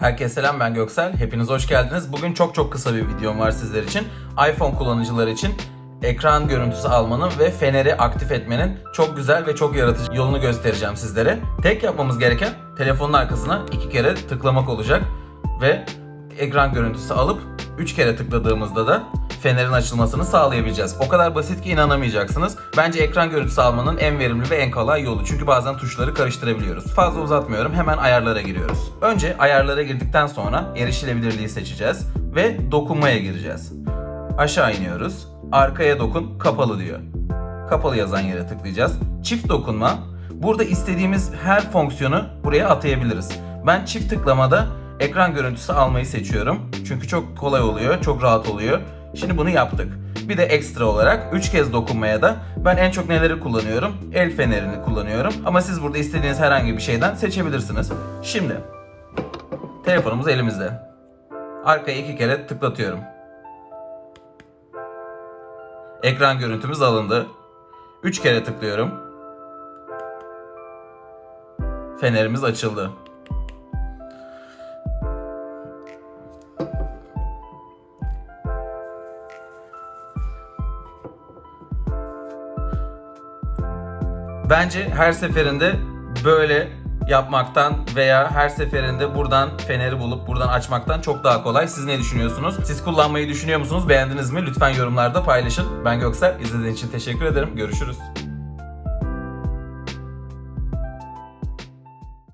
Herkese selam ben Göksel. Hepiniz hoş geldiniz. Bugün çok çok kısa bir videom var sizler için. iPhone kullanıcıları için ekran görüntüsü almanın ve feneri aktif etmenin çok güzel ve çok yaratıcı yolunu göstereceğim sizlere. Tek yapmamız gereken telefonun arkasına iki kere tıklamak olacak ve ekran görüntüsü alıp 3 kere tıkladığımızda da fenerin açılmasını sağlayabileceğiz. O kadar basit ki inanamayacaksınız. Bence ekran görüntüsü almanın en verimli ve en kolay yolu. Çünkü bazen tuşları karıştırabiliyoruz. Fazla uzatmıyorum. Hemen ayarlara giriyoruz. Önce ayarlara girdikten sonra erişilebilirliği seçeceğiz ve dokunmaya gireceğiz. Aşağı iniyoruz. Arkaya dokun, kapalı diyor. Kapalı yazan yere tıklayacağız. Çift dokunma. Burada istediğimiz her fonksiyonu buraya atayabiliriz. Ben çift tıklamada ekran görüntüsü almayı seçiyorum. Çünkü çok kolay oluyor, çok rahat oluyor. Şimdi bunu yaptık. Bir de ekstra olarak 3 kez dokunmaya da ben en çok neleri kullanıyorum? El fenerini kullanıyorum. Ama siz burada istediğiniz herhangi bir şeyden seçebilirsiniz. Şimdi telefonumuz elimizde. Arkaya iki kere tıklatıyorum. Ekran görüntümüz alındı. 3 kere tıklıyorum. Fenerimiz açıldı. Bence her seferinde böyle yapmaktan veya her seferinde buradan feneri bulup buradan açmaktan çok daha kolay. Siz ne düşünüyorsunuz? Siz kullanmayı düşünüyor musunuz? Beğendiniz mi? Lütfen yorumlarda paylaşın. Ben Göksel. İzlediğiniz için teşekkür ederim. Görüşürüz.